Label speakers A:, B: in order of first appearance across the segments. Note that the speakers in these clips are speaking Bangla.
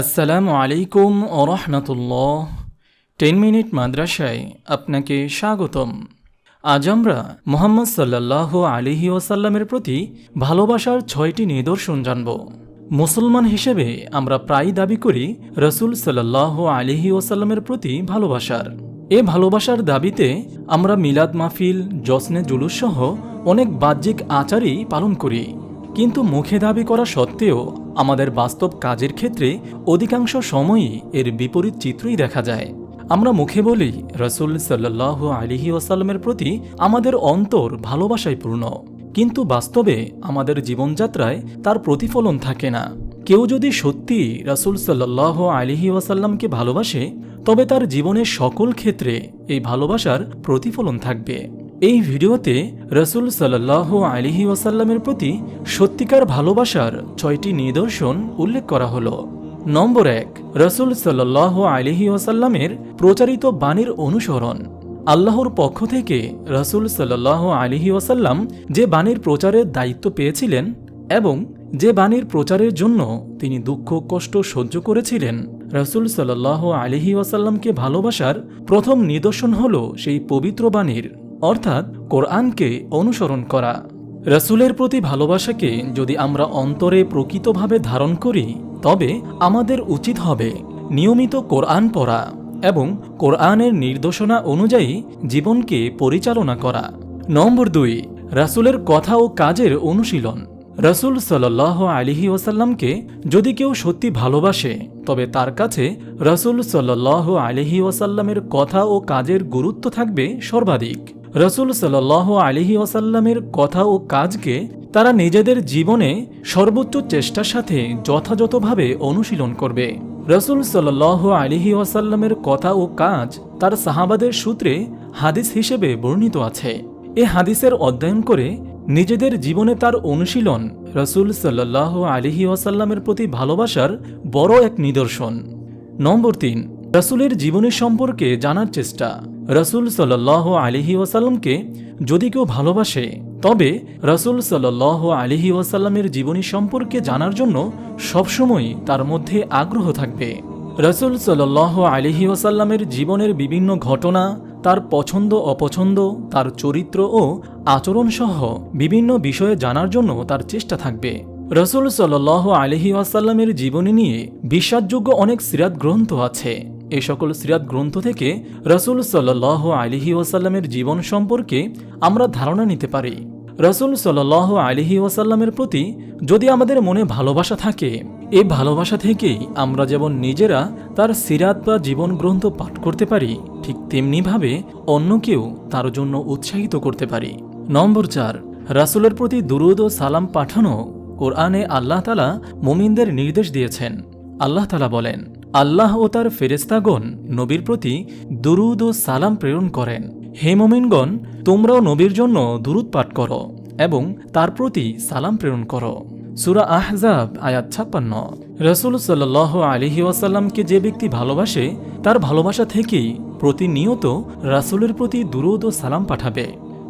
A: আসসালামু আলাইকুম ও রহমতুল্লাহ। টেন মিনিট মাদ্রাসায় আপনাকে স্বাগতম। আজ আমরা মোহাম্মদ সাল্লাহ আলিহি ওসাল্লামের প্রতি ভালোবাসার ছয়টি নিদর্শন জানব। মুসলমান হিসেবে আমরা প্রায় দাবি করি রসুল সাল্লাহ আলিহি ওসাল্লামের প্রতি ভালোবাসার। এ ভালোবাসার দাবিতে আমরা মিলাদ মাহফিল জসনে জুলুস সহ অনেক বাহ্যিক আচারই পালন করি। কিন্তু মুখে দাবি করা সত্ত্বেও আমাদের বাস্তব কাজের ক্ষেত্রে অধিকাংশ সময়ই এর বিপরীত চিত্রই দেখা যায়। আমরা মুখে বলি, রসুল সাল্লাহ আলিহি ওয়াসাল্লামের প্রতি আমাদের অন্তর ভালোবাসায় পূর্ণ। কিন্তু বাস্তবে আমাদের জীবনযাত্রায় তার প্রতিফলন থাকে না। কেউ যদি সত্যি রসুল সাল্লাহ আলিহি ওয়াসাল্লামকে ভালোবাসে, তবে তার জীবনের সকল ক্ষেত্রে এই ভালোবাসার প্রতিফলন থাকবে। এই ভিডিওতে রসুল সাল্লাহ আলিহি ওয়াসাল্লামের প্রতি সত্যিকার ভালোবাসার ছয়টি নিদর্শন উল্লেখ করা হলো। নম্বর এক, রসুল সাল্লাহ আলিহি ওয়াসাল্লামের প্রচারিত বাণীর অনুসরণ। আল্লাহর পক্ষ থেকে রসুল সাল্লাহ আলিহি ওয়াসাল্লাম যে বাণীর প্রচারের দায়িত্ব পেয়েছিলেন এবং যে বাণীর প্রচারের জন্য তিনি দুঃখ, কষ্ট সহ্য করেছিলেন, রসুল সাল্লাহ আলিহি ওয়াসাল্লামকে ভালোবাসার প্রথম নিদর্শন হল সেই পবিত্র বাণীর অর্থাৎ কোরআনকে অনুসরণ করা। রসুলের প্রতি ভালোবাসাকে যদি আমরা অন্তরে প্রকৃতভাবে ধারণ করি, তবে আমাদের উচিত হবে নিয়মিত কোরআন পড়া এবং কোরআনের নির্দেশনা অনুযায়ী জীবনকে পরিচালনা করা। নম্বর দুই, রাসুলের কথা ও কাজের অনুশীলন। রসুল সাল্লাহ আলিহি ওসাল্লামকে যদি কেউ সত্যি ভালোবাসে, তবে তার কাছে রসুল সাল্লাহ আলিহি ওসাল্লামের কথা ও কাজের গুরুত্ব থাকবে সর্বাধিক। রসুল সাল্লাহ আলিহি ওসাল্লামের কথা ও কাজকে তারা নিজেদের জীবনে সর্বোচ্চ চেষ্টার সাথে যথাযথভাবে অনুশীলন করবে। রসুল সাল্লাহ আলিহি ওয়াসাল্লামের কথা ও কাজ তার সাহাবাদের সূত্রে হাদিস হিসেবে বর্ণিত আছে। এ হাদিসের অধ্যয়ন করে নিজেদের জীবনে তার অনুশীলন রসুল সাল্লাহ আলিহি ওয়াসাল্লামের প্রতি ভালোবাসার বড় এক নিদর্শন। নম্বর তিন, রসুলের জীবনী সম্পর্কে জানার চেষ্টা। রসুল সাল্লাহ আলিহি ওয়াসাল্লামকে যদি কেউ ভালোবাসে, তবে রসুল সাল্লাহ আলিহি ওয়াসাল্লামের জীবনী সম্পর্কে জানার জন্য সবসময় তার মধ্যে আগ্রহ থাকবে। রসুল সাল্লাহ আলিহি ওয়াসাল্লামের জীবনের বিভিন্ন ঘটনা, তার পছন্দ, অপছন্দ, তার চরিত্র ও আচরণ সহ বিভিন্ন বিষয়ে জানার জন্য তার চেষ্টা থাকবে। রসুল সাল্লাহ আলহি ওয়াসাল্লামের জীবনী নিয়ে বিশ্বাসযোগ্য অনেক সিরাত গ্রন্থ আছে। এ সকল সিরাত গ্রন্থ থেকে রসুল সাল্লাহ আলিহি ওয়াসাল্লামের জীবন সম্পর্কে আমরা ধারণা নিতে পারি। রসুল সাল্লাহ আলিহি ওয়াসাল্লামের প্রতি যদি আমাদের মনে ভালোবাসা থাকে, এ ভালোবাসা থেকেই আমরা যেমন নিজেরা তার সিরাত বা জীবন গ্রন্থ পাঠ করতে পারি, ঠিক তেমনিভাবে অন্যকেও তার জন্য উৎসাহিত করতে পারি। নম্বর চার, রাসুলের প্রতি দুরুদ ও সালাম পাঠানো কোরআনে আল্লাহ তালা মুমিনদের নির্দেশ দিয়েছেন। আল্লাহ তালা বলেন আল্লাহ ও তার ফেরেস্তাগণ নবীর প্রতি দুরুদ ও সালাম প্রেরণ করেন। হে মোমিনগণ, তোমরাও নবীর জন্য দুরুদ পাঠ করো এবং তার প্রতি সালাম প্রেরণ করো। সুরা আহজাব, আয়াত ছাপ্পান্ন। রসুল সাল্লাহ আলিহি ওয়াসাল্লামকে যে ব্যক্তি ভালোবাসে, তার ভালোবাসা থেকেই প্রতিনিয়ত রাসুলের প্রতি দুরুদ ও সালাম পাঠাবে।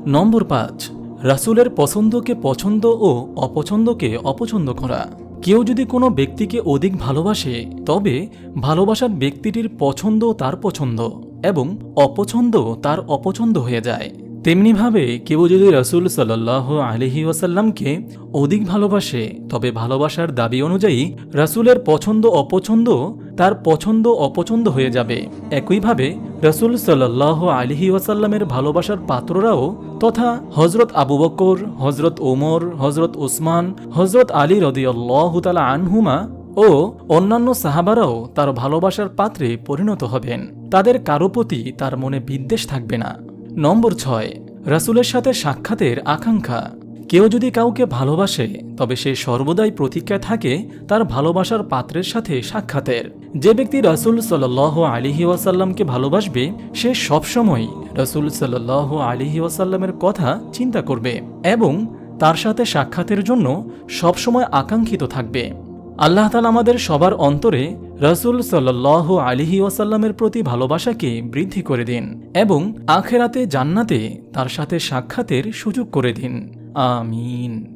A: নম্বর পাঁচ, রাসুলের পছন্দকে পছন্দ ও অপছন্দকে অপছন্দ করা। কেউ যদি কোনো ব্যক্তিকে অধিক ভালোবাসে, তবে ভালোবাসার ব্যক্তিটির পছন্দ তার পছন্দ এবং অপছন্দ তার অপছন্দ হয়ে যায়। তেমনিভাবে কেউ যদি রসুল সাল্লাহ আলহি ওয়াসাল্লামকে অধিক ভালোবাসে, তবে ভালোবাসার দাবি অনুযায়ী রাসুলের পছন্দ অপছন্দ তার পছন্দ অপছন্দ হয়ে যাবে। একইভাবে রসুল সাল্লাহ আলহি ওয়াসাল্লামের ভালোবাসার পাত্ররাও তথা হজরত আবু বকর হজরত ওমর হজরত ওসমান হজরত আলী রদিয়াল্লাহ তালা আনহুমা ও অন্যান্য সাহাবারাও তার ভালোবাসার পাত্রে পরিণত হবেন। তাদের কারও প্রতি তার মনে বিদ্বেষ থাকবে না। নম্বর ছয়, রাসুলের সাথে সাক্ষাতের আকাঙ্ক্ষা। কেউ যদি কাউকে ভালোবাসে তবে সে সর্বদাই প্রতীক্ষায় থাকে তার ভালোবাসার পাত্রের সাথে সাক্ষাতের। যে ব্যক্তি রাসুল সাল্লাহ আলিহি ওয়াসাল্লামকে ভালোবাসবে, সে সবসময় রাসুল সাল্লাহ আলিহি ওয়াসাল্লামের কথা চিন্তা করবে এবং তার সাথে সাক্ষাতের জন্য সবসময় আকাঙ্ক্ষিত থাকবে। আল্লাহ তালা আমাদের সবার অন্তরে রসুল সাল্লাহ আলিহি ওয়াসাল্লামের প্রতি ভালোবাসাকে বৃদ্ধি করে দিন এবং আখেরাতে জান্নাতে তার সাথে সাক্ষাতের সুযোগ করে দিন। আমিন।